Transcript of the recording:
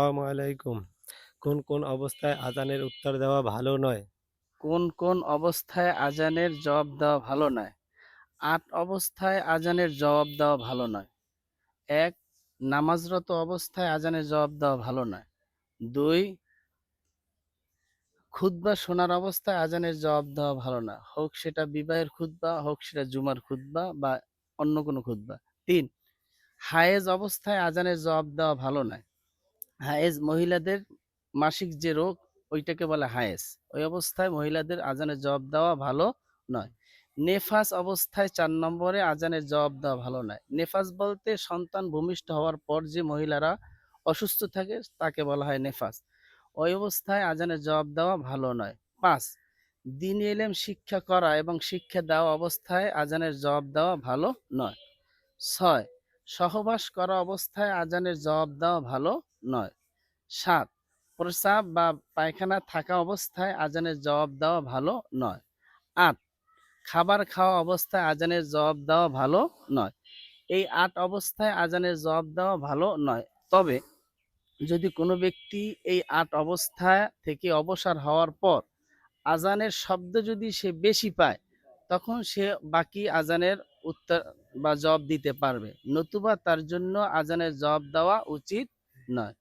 আসসালামু আলাইকুম। কোন কোন অবস্থায় আজানের উত্তর দেওয়া ভালো নয়? কোন কোন অবস্থায় আজানের জবাব দেওয়া ভালো নয়? আট অবস্থায় আজানের জবাব দেওয়া ভালো নয়। এক, নামাজরত অবস্থায় আজানের জবাব দেওয়া ভালো নয়। দুই, খুতবা শোনার অবস্থায় আজানের জবাব দেওয়া ভালো না। হোক সেটা বিবাহের খুতবা, হোক সেটা জুমার খুতবা বা অন্য কোনো খুতবা। তিন, হায়েজ অবস্থায় আজানের জবাব দেওয়া ভালো নয়। হায়েজ মহিলাদের মাসিক যে রোগ, ওইটাকে বলে হায়েজ। ওই অবস্থায় মহিলাদের আজানের জবাব দেওয়া ভালো নয়। নেফাস অবস্থায় চার নম্বরে আজানের জবাব দেওয়া ভালো নয়। নেফাস বলতে সন্তান ভূমিষ্ঠ হওয়ার পর যে মহিলারা অসুস্থ থাকে, তাকে বলা হয় নেফাস। ওই অবস্থায় আজানের জবাব দেওয়া ভালো নয়। পাঁচ, দিন এলেম শিক্ষা করা এবং শিক্ষা দেওয়া অবস্থায় আজানের জবাব দেওয়া ভালো নয়। ছয়, সহবাস করা অবস্থায় আজানের জবাব দেওয়া ভালো নয়। সাত প্রস্রাব বা পায়খানা থাকা অবস্থায় আজানের জবাব দেওয়া ভালো নয়। আট, খাবার খাওয়া অবস্থায় আজানের জবাব দেওয়া ভালো নয়। এই আট অবস্থায় আজানের জবাব দেওয়া ভালো নয়। তবে যদি কোনো ব্যক্তি এই আট অবস্থা থেকে অবসর হওয়ার পর আজানের শব্দ যদি সে বেশি পায়, তখন সে বাকি আজানের উত্তর বা জবাব দিতে পারবে। নতুবা তার জন্য আজানের জবাব দেওয়া উচিত নয়।